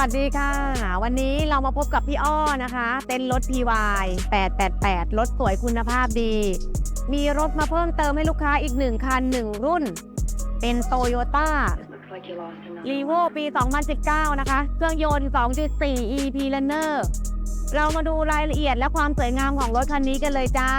วัสดีค่ะ วันนี้เรามาพบกับพี่อ้อนะคะ เต้นรถ PY 888 รถสวยคุณภาพดี มีรถมาเพิ่มเติมให้ลูกค้าอีกหนึ่งคันหนึ่งรุ่น เป็นโตโยต้ารีโวปี 2019 นะคะ เครื่องยนต์ 2.4 EP Runner เรามาดูรายละเอียดและความสวยงามของรถคันนี้กันเลยจ้า